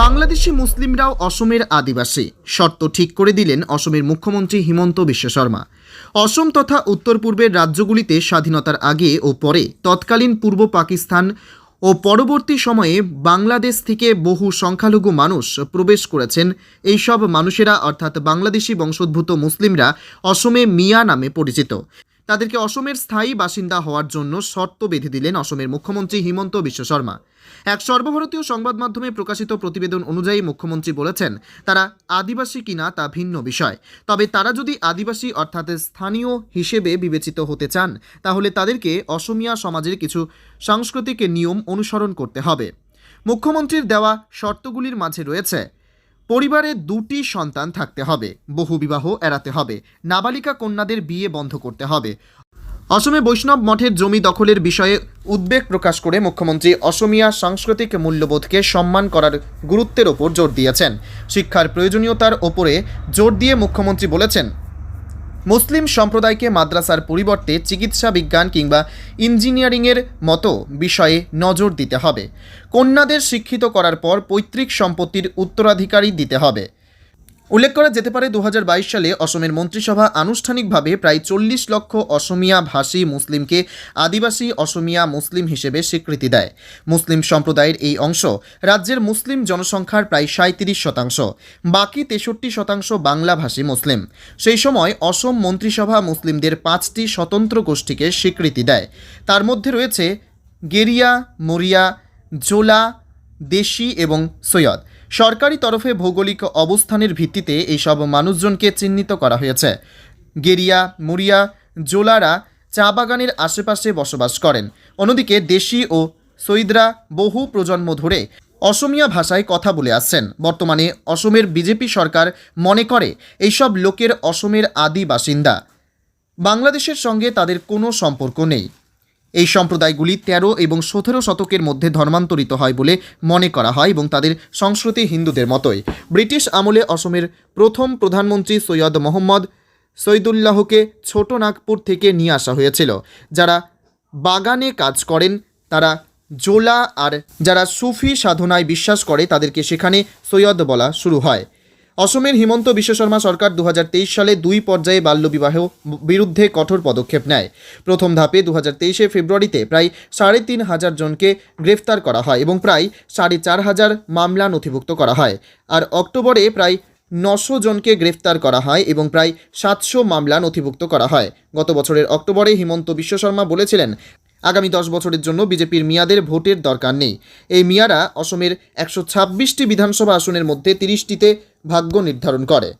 বাংলাদেশি মুসলিমরাও অসমের আদিবাসী। শর্ত ঠিক করে দিলেন অসমের মুখ্যমন্ত্রী হিমন্ত বিশ্ব শর্মা। অসম তথা উত্তর পূর্বের রাজ্যগুলিতে স্বাধীনতার আগে ও পরে তৎকালীন পূর্ব পাকিস্তান ও পরবর্তী সময়ে বাংলাদেশ থেকে বহু সংখ্যালঘু মানুষ প্রবেশ করেছেন। এইসব মানুষেরা, অর্থাৎ বাংলাদেশি বংশোদ্ভূত মুসলিমরা, অসমে মিয়া নামে পরিচিত। তাদেরকে অসমের স্থায়ী বাসিন্দা হওয়ার জন্য শর্ত বেঁধে দিলেন অসমের মুখ্যমন্ত্রী হিমন্ত বিশ্ব শর্মা। এক সর্বভারতীয় সংবাদ মাধ্যমে প্রকাশিত প্রতিবেদন অনুযায়ী মুখ্যমন্ত্রী বলেছেন, তারা আদিবাসী কিনা তা ভিন্ন বিষয়। তবে তারা যদি আদিবাসী অর্থাৎ স্থানীয় হিসেবে বিবেচিত হতে চান, তাহলে তাদেরকে অসমিয়া সমাজের কিছু সাংস্কৃতিক নিয়ম অনুসরণ করতে হবে। মুখ্যমন্ত্রীর দেওয়া শর্তগুলির মাঝে রয়েছে পরিবারে দুটি সন্তান থাকতে হবে বহুবিবাহ এড়াতে হবে, নাবালিকা কন্যাদের বিয়ে বন্ধ করতে হবে। অসমে বৈষ্ণব মঠের জমি দখলের বিষয়ে উদ্বেগ প্রকাশ করে মুখ্যমন্ত্রী অসমিয়া সাংস্কৃতিক মূল্যবোধকে সম্মান করার গুরুত্বের ওপর জোর দিয়েছেন। শিক্ষার প্রয়োজনীয়তার ওপরে জোর দিয়ে মুখ্যমন্ত্রী বলেছেন মুসলিম সম্প্রদায়কে মাদ্রাসার পরিবর্তে চিকিৎসা বিজ্ঞান কিংবা ইঞ্জিনিয়ারিংয়ের মতো বিষয়ে নজর দিতে হবে। কন্যাদের শিক্ষিত করার পর পৈতৃক সম্পত্তির উত্তরাধিকারী দিতে হবে। উল্লেখ করা যেতে পারে দু হাজার বাইশ সালে অসমের মন্ত্রিসভা আনুষ্ঠানিকভাবে প্রায় চল্লিশ লক্ষ অসমিয়া ভাষী মুসলিমকে আদিবাসী অসমিয়া মুসলিম হিসেবে স্বীকৃতি দেয়। মুসলিম সম্প্রদায়ের এই অংশ রাজ্যের মুসলিম জনসংখ্যার প্রায় সাঁত্রিশ শতাংশ, বাকি তেষট্টি শতাংশ বাংলাভাষী মুসলিম। সেই সময় অসম মন্ত্রিসভা মুসলিমদের পাঁচটি স্বতন্ত্র গোষ্ঠীকে স্বীকৃতি দেয়। তার মধ্যে রয়েছে গেরিয়া, মরিয়া জোলা দেশি এবং সৈয়দ। সরকারি তরফে ভৌগোলিক অবস্থানের ভিত্তিতে এইসব মানুষজনকে চিহ্নিত করা হয়েছে। গেরিয়া মুরিয়া জোলারা চা বাগানের আশেপাশে বসবাস করেন। অন্যদিকে দেশি ও সৈদরা বহু প্রজন্ম ধরে অসমিয়া ভাষায় কথা বলে আসছেন। বর্তমানে অসমের বিজেপি সরকার মনে করে এইসব লোকের অসমের আদি বাসিন্দা বাংলাদেশের সঙ্গে তাদের কোনো সম্পর্ক নেই। এই সম্প্রদায়গুলি তেরো এবং সতেরো শতকের মধ্যে ধর্মান্তরিত হয় বলে মনে করা হয় এবং তাদের সংস্কৃতি হিন্দুদের মতোই। ব্রিটিশ আমলে অসমের প্রথম প্রধানমন্ত্রী সৈয়দ মোহাম্মদ সৈদুল্লাহকে ছোট নাগপুর থেকে নিয়ে আসা হয়েছিল। যারা বাগানে কাজ করেন, তারা জোলা আর যারা সুফি সাধনায় বিশ্বাস করে, তাদেরকে সেখানে সৈয়দ বলা শুরু হয়। অসমের হিমন্ত বিশ্ব শর্মা সরকার দু হাজার তেইশ সালে দুই পর্যায়ে বাল্যবিবাহ বিরুদ্ধে কঠোর পদক্ষেপ নেয়। প্রথম ধাপে দু হাজার ফেব্রুয়ারিতে প্রায় সাড়ে তিন হাজার জনকে গ্রেফতার করা হয় এবং প্রায় সাড়ে চার হাজার মামলা নথিভুক্ত করা হয়। আর অক্টোবরে প্রায় নশো জনকে গ্রেফতার করা হয় এবং প্রায় সাতশো মামলা নথিভুক্ত করা হয়। গত বছরের অক্টোবরে হিমন্ত বিশ্ব শর্মা বলেছিলেন আগামী দশ বছরের জন্য বিজেপির মিয়াদের ভোটের দরকার নেই। এই মিয়ারা অসমের একশো ছাব্বিশটি বিধানসভা আসনের মধ্যে তিরিশটিতে ভাগ্য নির্ধারণ করে।